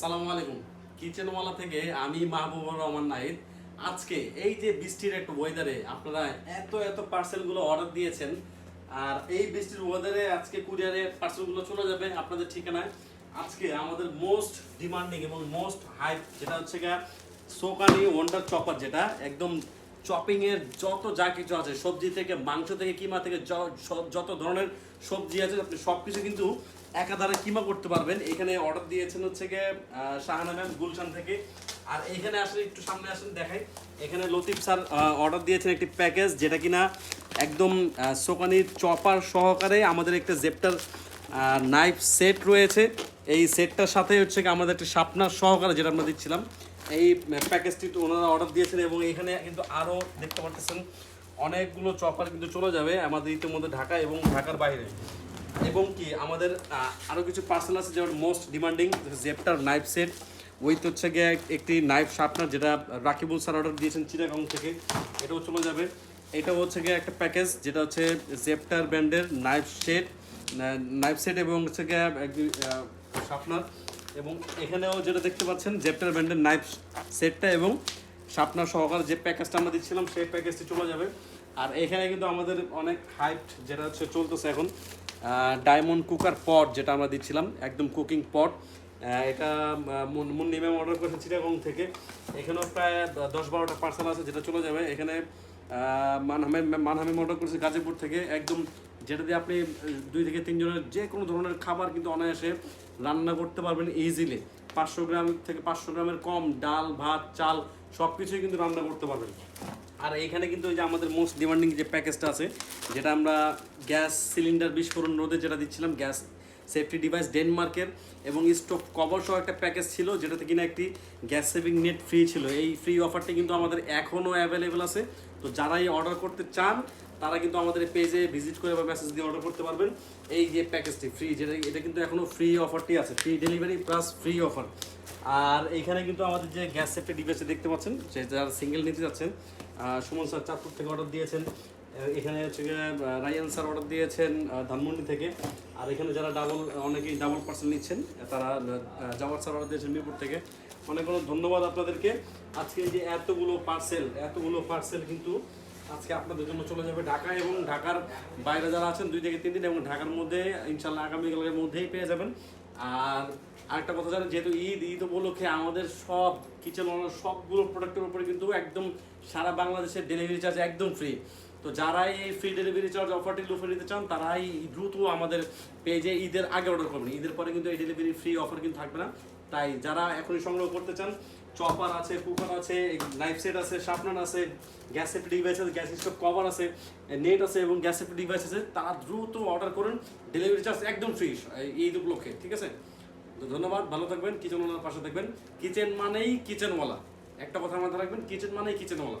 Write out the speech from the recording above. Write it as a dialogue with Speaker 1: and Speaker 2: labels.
Speaker 1: সালামু আলাইকুম। কিচেনওয়ালা থেকে আমি মাহবুবুর রহমান নাহিদ। আজকে এই যে বৃষ্টির একটা ওয়েদারে আপনারা এত এত পার্সেলগুলো অর্ডার দিয়েছেন। আর এই বৃষ্টির ওয়েদারে আজকে কুরিয়ারে পার্সেলগুলো চলে যাবে আপনাদের ঠিকানায়। আজকে আমাদের মোস্ট ডিমান্ডিং এবং মোস্ট হাইপ যেটা হচ্ছে গিয়া সোকানি ওয়ান্ডার চপার যেটা একদম চপিং এর যত যা কিছু আছে, সবজি থেকে, মাংস থেকে, কিমা থেকে যত ধরনের সবজি আছে, আপনি সবকিছু কিন্তু একাধারে কিমা করতে পারবেন। এখানে অর্ডার দিয়েছেন হচ্ছে গিয়ে শাহানা ম্যাম গুলশান থেকে। আর এখানে আসলে একটু সামনে আসেন, দেখাই। এখানে লতিফ স্যার অর্ডার দিয়েছেন একটি প্যাকেজ যেটা কিনা একদম সোকানির চপার সহকারে আমাদের একটা জেপটার নাইফ সেট রয়েছে। এই সেটটার সাথে হচ্ছে আমাদের একটা শার্পনার সহকারে যেটা আমরা দিচ্ছিলাম এই প্যাকেজটি ওনারা অর্ডার দিয়েছেন এবং এখানে কিন্তু আরও দেখতে পাচ্ছেন অনেকগুলো চপার কিন্তু চলে যাবে আমাদের ইতিমধ্যে ঢাকা এবং ঢাকার বাইরে। এবং কি আমাদের আরও কিছু পার্সেল আছে যেমন most demanding Zepter knife set with হচ্ছে গিয়ে একটি নাইফ শার্পনার যেটা রাকিবুল স্যার অর্ডার দিয়েছেন চিরাগাং থেকে, এটাও চলে যাবে। এটা হচ্ছে গিয়ে একটা প্যাকেজ যেটা হচ্ছে জেপটার ব্র্যান্ডের নাইফ সেট নাইফ সেট এবং হচ্ছে গিয়ে শার্পনার এবং এখানেও যেটা দেখতে পাচ্ছেন জেপটার ব্র্যান্ডের নাইফ সেটটা এবং শার্পনার সহকারে যে প্যাকেজটা আমরা দিচ্ছিলাম, সেই প্যাকেজটি চলে যাবে। আর এখানে কিন্তু আমাদের অনেক হাইট যেটা হচ্ছে, চলতেছে এখন ডায়মন্ড কুকার পট যেটা আমরা দিচ্ছিলাম, একদম কুকিং পট এটা মুন্নি ম্যাম অর্ডার করেছে চিটাগং থেকে। এখানেও প্রায় দশ বারোটা পার্সেল আছে যেটা চলে যাবে। এখানে মানহামে মানহামে অর্ডার করেছে গাজীপুর থেকে। একদম যেটা দিয়ে আপনি দুই থেকে তিনজনের যে কোনো ধরনের খাবার কিন্তু অনায়াসে রান্না করতে পারবেন ইজিলি পাঁচশো গ্রাম থেকে পাঁচশো গ্রামের কম ডাল, ভাত, চাল সব কিছুই কিন্তু রান্না করতে পারবেন। আর এখানে কিন্তু ওই যে আমাদের মোস্ট ডিমান্ডিং যে প্যাকেজটা আছে, যেটা আমরা গ্যাস সিলিন্ডার বিস্ফোরণ রোধে যেটা দিচ্ছিলাম, গ্যাস সেফটি ডিভাইস ডেনমার্কের এবং স্টোভ কভার সহ একটা প্যাকেজ ছিল, যেটাতে কিনা একটি গ্যাস সেভিং নেট ফ্রি ছিল। এই ফ্রি অফারটি কিন্তু আমাদের এখনও অ্যাভেলেবেল আছে। তো যারাই অর্ডার করতে চান, তারা কিন্তু আমাদের পেজে ভিজিট করে বা মেসেজ দিয়ে অর্ডার করতে পারবেন। এই যে প্যাকেজটি ফ্রি যেটা, এটা কিন্তু এখনও ফ্রি অফারটি আছে। Free delivery plus free offer আর এইখানে কিন্তু আমাদের যে গ্যাস সেফটি ডিভাইসে দেখতে পাচ্ছেন সে যারা সিঙ্গেল নিতে যাচ্ছেন সুমন স্যার চাঁদপুর থেকে অর্ডার দিয়েছেন। এখানে হচ্ছে রায়ান স্যার অর্ডার দিয়েছেন ধানমন্ডি থেকে। আর এখানে যারা ডাবল অনেকেই ডাবল পার্সেল নিচ্ছেন, তারা জাওয়ার স্যার অর্ডার দিয়েছেন মিরপুর থেকে। অনেক অনেক ধন্যবাদ আপনাদেরকে। আজকে যে এতগুলো পার্সেল এতগুলো পার্সেল কিন্তু আজকে আপনাদের জন্য চলে যাবে ঢাকা এবং ঢাকার বাইরে যারা আছেন, দুই থেকে তিন দিন এবং ঢাকার মধ্যে ইনশাল্লাহ আগামীকালের মধ্যেই পেয়ে যাবেন। আর আরেকটা কথা জানেন, যেহেতু ঈদ ঈদ উপলক্ষে আমাদের সব কিচেন সবগুলো প্রোডাক্টের উপরে কিন্তু একদম সারা বাংলাদেশের ডেলিভারি চার্জ একদম ফ্রি তো যারাই এই ফ্রি ডেলিভারি চার্জ অফারটি লুফে নিতে চান, তারাই দ্রুত আমাদের পেজে ঈদের আগে অর্ডার করবেন। ঈদের পরে কিন্তু এই ডেলিভারি ফ্রি অফার কিন্তু থাকবে না। তাই যারা এখনই সংগ্রহ করতে চান চপার আছে কুকার আছে নাইফ সেট আছে শার্পনার আছে গ্যাস সেফটি ডিভাইস আছে গ্যাস স্টোভ কভার আছে নেট আছে এবং গ্যাস সেফটি ডিভাইস আছে, তারা দ্রুত অর্ডার করুন। ডেলিভারি চার্জ একদম ফ্রি এই উপলক্ষে, ঠিক আছে? তো ধন্যবাদ, ভালো থাকবেন কিচেনওয়ালার পাশে থাকবেন। কিচেন মানেই কিচেনওয়ালা একটা কথা মাথায় রাখবেন কিচেন মানেই কিচেনওয়ালা